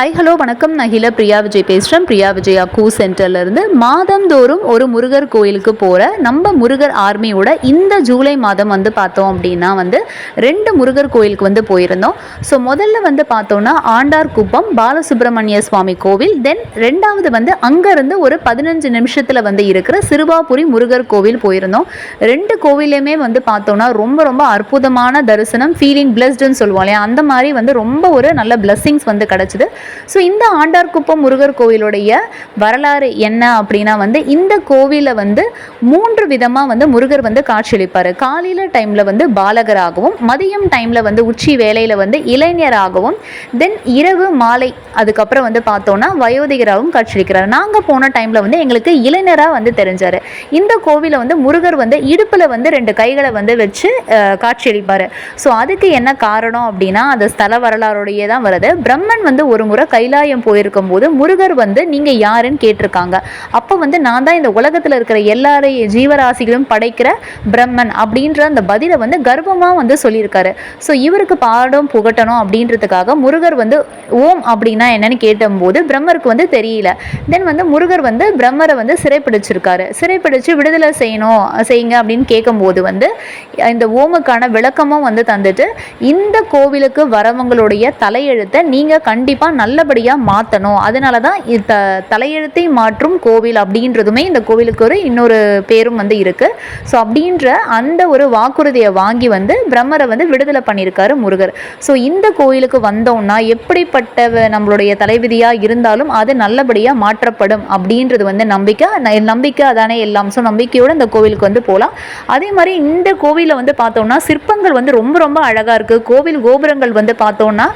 Hi hello வணக்கம். நான் ஹில பிரியா விஜய் பேசுகிறேன் பிரியா விஜயா கூ சென்டர்லேருந்து மாதந்தோறும் ஒரு முருகர் கோயிலுக்கு போகிற நம்ம முருகர் ஆர்மியோட இந்த ஜூலை மாதம் வந்து பார்த்தோம் அப்படின்னா வந்து ரெண்டு முருகர் கோயிலுக்கு வந்து போயிருந்தோம். ஸோ முதல்ல வந்து பார்த்தோன்னா ஆண்டார் குப்பம் பாலசுப்ரமணிய சுவாமி கோவில் தென் ரெண்டாவது வந்து அங்கேருந்து ஒரு பதினஞ்சு நிமிஷத்தில் வந்து இருக்கிற சிறுவாபுரி முருகர் கோவில் போயிருந்தோம். ரெண்டு கோவிலையுமே வந்து பார்த்தோன்னா ரொம்ப ரொம்ப அற்புதமான தரிசனம் ஃபீலிங் பிளஸ்டுன்னு சொல்லுவோம் இல்லையா? அந்த மாதிரி வந்து ரொம்ப ஒரு நல்ல பிளஸ்ஸிங்ஸ் வந்து கிடச்சிது. ஸோ இந்த ஆண்டார்குப்பம் முருகர் கோவிலுடைய வரலாறு என்ன அப்படின்னா வந்து இந்த கோவிலை வந்து மூன்று விதமாக வந்து முருகர் வந்து காட்சியளிப்பார். காலையில் டைமில் வந்து பாலகராகவும் மதியம் டைமில் வந்து உச்சி வேலையில் வந்து இளைஞராகவும் தென் இரவு மாலை அதுக்கப்புறம் வந்து பார்த்தோன்னா வயோதிகராகவும் காட்சியளிக்கிறார். நாங்கள் போன டைமில் வந்து எங்களுக்கு இளைஞராக வந்து தெரிஞ்சார். இந்த கோவிலை வந்து முருகர் வந்து இடுப்பில் வந்து ரெண்டு கைகளை வந்து வச்சு காட்சியளிப்பார். ஸோ அதுக்கு என்ன காரணம் அப்படின்னா அந்த ஸ்தல வரலாறுடைய தான் வருது. பிரம்மன் வந்து ஒரு முறை கைலாயம் போயிருக்கும் போது முருகர் வந்து நீங்கள் யாருன்னு கேட்டிருக்காங்க. அப்போ வந்து நான் தான் இந்த உலகத்தில் இருக்கிற எல்லாரையும் ஜீவராசிகளும் படைக்கிற பிரம்மன் அப்படின்ற அந்த பதிலை வந்து கர்வமாக வந்து சொல்லியிருக்காரு. ஸோ இவருக்கு பாடம் புகட்டணும் அப்படின்றதுக்காக முருகர் வந்து ஓம் அப்படின்னா என்னன்னு கேட்டபோது பிரம்மருக்கு வந்து தெரியல. தென் வந்து முருகர் வந்து பிரம்மரை வந்து சிறைப்பிடிச்சிருக்காரு. சிறைப்பிடிச்சு விடுதலை செய்யணும் செய்யுங்க அப்படின்னு கேட்கும்போது வந்து இந்த ஓமுக்கான விளக்கமும் வந்து தந்துட்டு இந்த கோவிலுக்கு வரவங்களுடைய தலையெழுத்தை நீங்கள் கண்டிப்பாக நல்லபடியாக மாற்றணும் அதனால தான் இந்த தலையெழுத்தை மாற்றும் கோவில் அப்படின்றதுமே இந்த கோவிலுக்கு ஒரு இன்னொரு பேரும் வந்து இருக்குது ஸோ அப்படின்ற அந்த ஒரு வாக்குறுதியை வாங்கி வந்து பிரம்மரை வந்து விடுதலை பண்ணியிருக்காரு முருகர். ஸோ இந்த கோயிலுக்கு வந்தோம்னா எப்படிப்பட்ட நம்மளுடைய தலைவிதியாக இருந்தாலும் அது நல்லபடியாக மாற்றப்படும் அப்படின்றது வந்து நம்பிக்கை. நம்பிக்கை அதானே எல்லாம். ஸோ நம்பிக்கையோடு இந்த கோவிலுக்கு வந்து போகலாம் அதே மாதிரி இந்த கோவிலில் வந்து பார்த்தோம்னா சிற்பங்கள் வந்து ரொம்ப ரொம்ப அழகாக இருக்குது கோவில் கோபுரங்கள் வந்து பார்த்தோம்னா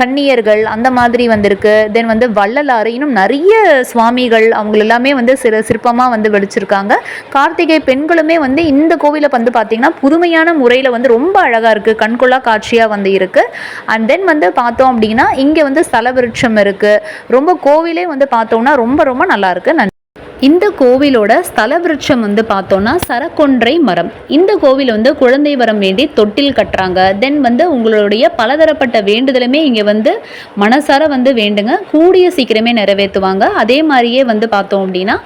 கன்னியர்கள் அந்த மாதிரி வந்திருக்கு. தென் வந்து வள்ளலாறு இன்னும் நிறைய சுவாமிகள் அவங்க எல்லாமே வந்து சிறு சிற்பமாக வந்து வெடிச்சிருக்காங்க. கார்த்திகை பெண்களுமே வந்து இந்த கோவிலை வந்து பார்த்திங்கன்னா புதுமையான முறையில் வந்து ரொம்ப அழகாக இருக்குது கண்கொள்ளா காட்சியாக வந்து இருக்குது அண்ட் தென் வந்து பார்த்தோம் அப்படின்னா இங்கே வந்து ஸ்தல விருட்சம் இருக்குது ரொம்ப கோவிலே வந்து பார்த்தோம்னா ரொம்ப ரொம்ப நல்லாயிருக்கு நன்றி. இந்த கோவிலோட ஸ்தல விருட்சம் வந்து பார்த்தோன்னா சரக்கொன்றை மரம். இந்த கோவில் வந்து குழந்தை வரம் வேண்டி தொட்டில் கட்டுறாங்க. தென் வந்து உங்களுடைய பலதரப்பட்ட வேண்டுதலுமே இங்கே வந்து மனசார வந்து வேண்டுங்க. கூடிய சீக்கிரமே நிறைவேற்றுவாங்க. அதே மாதிரியே வந்து பார்த்தோம் அப்படின்னா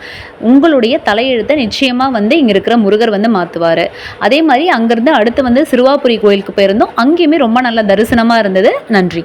உங்களுடைய தலையெழுத்தை நிச்சயமாக வந்து இங்கே இருக்கிற முருகர் வந்து மாற்றுவார் அதே மாதிரி அங்கேருந்து அடுத்து வந்து சிறுவாபுரி கோயிலுக்கு போயிருந்தோம். அங்கேயுமே ரொம்ப நல்ல தரிசனமாக இருந்தது. நன்றி.